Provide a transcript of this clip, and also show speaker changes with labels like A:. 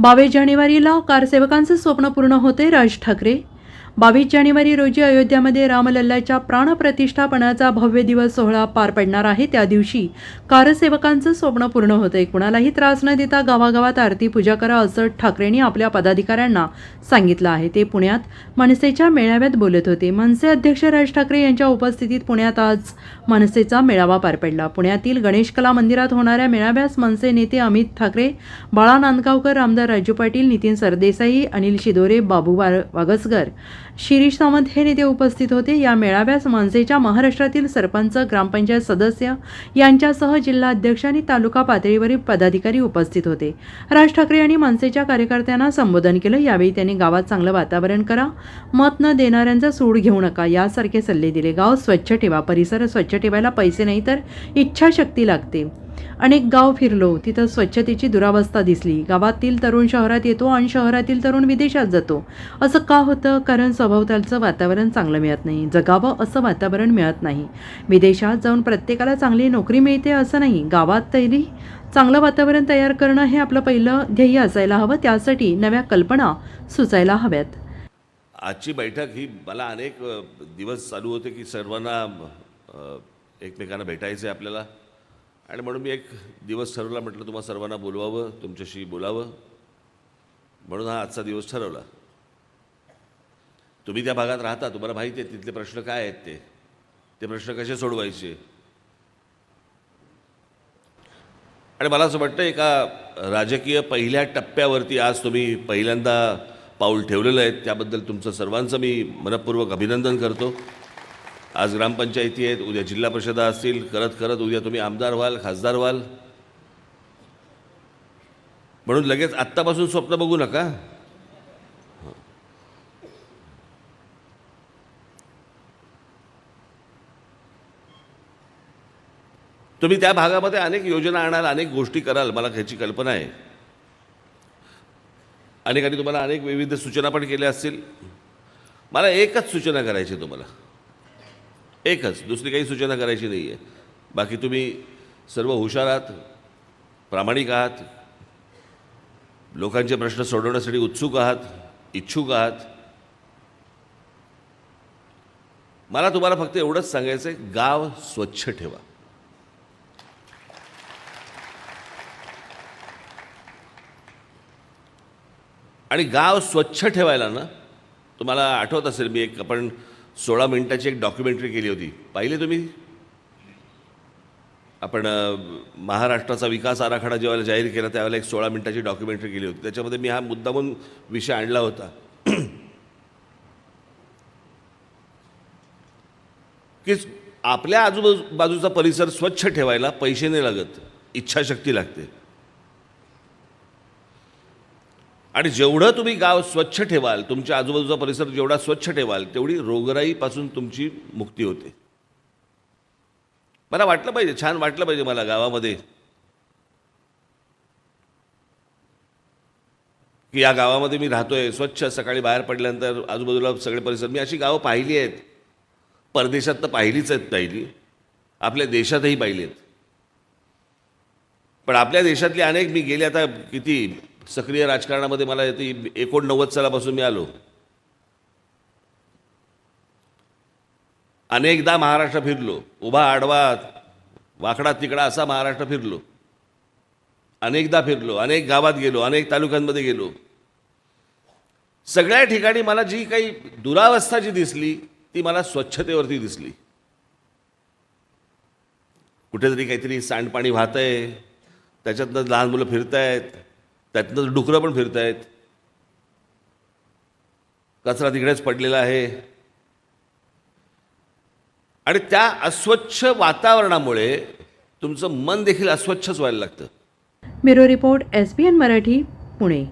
A: बावीस जानेवारीला कारसेवकांचे स्वप्न पूर्ण होते राज ठाकरे. बावीस जानेवारी रोजी अयोध्यामध्ये रामलल्लाच्या प्राणप्रतिष्ठापनाचा भव्य दिवस सोहळा पार पडणार आहे. त्या दिवशी कारसेवकांचं स्वप्न पूर्ण होतंय. कुणालाही त्रास न देता गावागावात आरती पूजा करा असं ठाकरेंनी आपल्या पदाधिकाऱ्यांना सांगितलं आहे. ते पुण्यात मनसेच्या मेळाव्यात बोलत होते. मनसे अध्यक्ष राज ठाकरे यांच्या उपस्थितीत पुण्यात आज मनसेचा मेळावा पार पडला. पुण्यातील गणेश कला मंदिरात होणाऱ्या मेळाव्यास मनसे नेते अमित ठाकरे बाळा नांदगावकर आमदार राजू पाटील नितीन सरदेसाई अनिल शिदोरे बाबू वा- वागसकर शिरीष सावंत हे नेते उपस्थित होते. या मेळाव्यास मनसेच्या महाराष्ट्रातील सरपंच ग्रामपंचायत सदस्य यांच्यासह जिल्हा अध्यक्ष आणि तालुका पातळीवरील पदाधिकारी उपस्थित होते. राज ठाकरे यांनी मनसेच्या कार्यकर्त्यांना संबोधन केलं. यावेळी त्यांनी गावात चांगलं वातावरण करा. मत न देणाऱ्यांचा सूड घेऊ नका. यासारखे सल्ले दिले. गाव स्वच्छ ठेवा. परिसर स्वच्छ ठेवायला पैसे नाही तर इच्छाशक्ती लागते. अनेक गाव फिरलो. तिथं स्वच्छतेची दुरावस्था दिसली. गावातील तरुण शहरात येतो आणि शहरातील तरुण विदेशात जातो. असं का होतं? कारण सभोवतालचं वातावरण चांगलं मिळत नाही. जगावं असं वातावरण मिळत नाही. विदेशात जाऊन प्रत्येकाला चांगली नोकरी मिळते असं नाही. गावात तरी चांगलं वातावरण तयार करणं हे आपलं पहिलं ध्येय असायला हवं. त्यासाठी नव्या कल्पना सुचायला हव्यात.
B: आजची बैठक ही मला अनेक दिवस चालू होते की सर्वांना एकमेकांना भेटायचं आहे आपल्याला. आणि म्हणून मी एक दिवस ठरवला म्हटलं तुम्हा सर्वांना बोलवावं तुमच्याशी बोलावं. म्हणून हा आजचा दिवस ठरवला. तुम्ही त्या भागात राहता तुम्हाला माहिती आहे तिथले प्रश्न काय आहेत ते. ते प्रश्न कसे सोडवायचे? आणि मला असं वाटतं एका राजकीय पहिल्या टप्प्यावरती आज तुम्ही पहिल्यांदा पाऊल ठेवलेलं आहे. त्याबद्दल तुमचं सर्वांचं मी मनपूर्वक अभिनंदन करतो. आज ग्रामपंचायती आहेत उद्या जिल्हा परिषदा असतील करत करत उद्या तुम्ही आमदार व्हाल खासदार व्हाल. म्हणून लगेच आत्तापासून स्वप्न बघू नका. तुम्ही त्या भागामध्ये अनेक योजना आणाल अनेक गोष्टी कराल मला ह्याची कल्पना आहे. अनेकांनी तुम्हाला अनेक विविध सूचना पण केल्या असतील. मला एकच सूचना करायची आहे तुम्हाला. एकच दुसरी काही सूचना करायची नाही आहे बाकी तुम्ही सर्व हुशार आहात प्रामाणिक आहात लोकांचे प्रश्न सोडवण्यासाठी उत्सुक आहात इच्छुक आहात. मला तुम्हाला फक्त एवढंच सांगायचं आहे गाव स्वच्छ ठेवा. आणि गाव स्वच्छ ठेवायला ना तुम्हाला आठवत असेल मी एक आपण सोळा मिनिटाची एक डॉक्युमेंटरी केली होती. पाहिली तुम्ही? आपण महाराष्ट्राचा विकास आराखडा जेव्हा जाहीर केला त्यावेळेला एक सोळा मिनिटाची डॉक्युमेंटरी केली होती. त्याच्यामध्ये मी हा मुद्दा म्हणून विषय आणला होता. की आपल्या आजूबाजूचा परिसर स्वच्छ ठेवायला पैसे नाही लागत इच्छाशक्ती लागते. आणि जेवढं तुम्ही गाव स्वच्छ ठेवाल तुमच्या आजूबाजूचा परिसर जेवढा स्वच्छ ठेवाल तेवढी रोगराईपासून तुमची मुक्ती होते. मला वाटलं पाहिजे छान वाटलं पाहिजे मला गावामध्ये. की या गावामध्ये मी राहतोय स्वच्छ सकाळी बाहेर पडल्यानंतर आजूबाजूला सगळे परिसर. मी अशी गावं पाहिली आहेत. परदेशात तर पाहिलीच आहेत पाहिली. आपल्या देशातही पाहिली आहेत. पण आपल्या देशातली अनेक मी गेले आता किती सक्रिय राजकारणामध्ये मला ती एकोणनव्वद सालापासून मी आलो. अनेकदा महाराष्ट्र फिरलो. उभा आडवा वाकडा तिकडा असा महाराष्ट्र फिरलो. अनेकदा फिरलो अनेक गावात गेलो अनेक तालुक्यांमध्ये गेलो. सगळ्या ठिकाणी मला जी काही दुरावस्था जी दिसली ती मला स्वच्छतेवरती दिसली. कुठेतरी काहीतरी सांडपाणी वाहतंय त्याच्यातनं लहान मुलं फिरतायत त्यातनं डुकरं पण फिरत आहेत कचरा तिकडेच पडलेला आहे. आणि त्या अस्वच्छ वातावरणामुळे तुमचं मन देखील अस्वच्छच व्हायला लागतं.
A: Bureau report S B N Marathi Pune.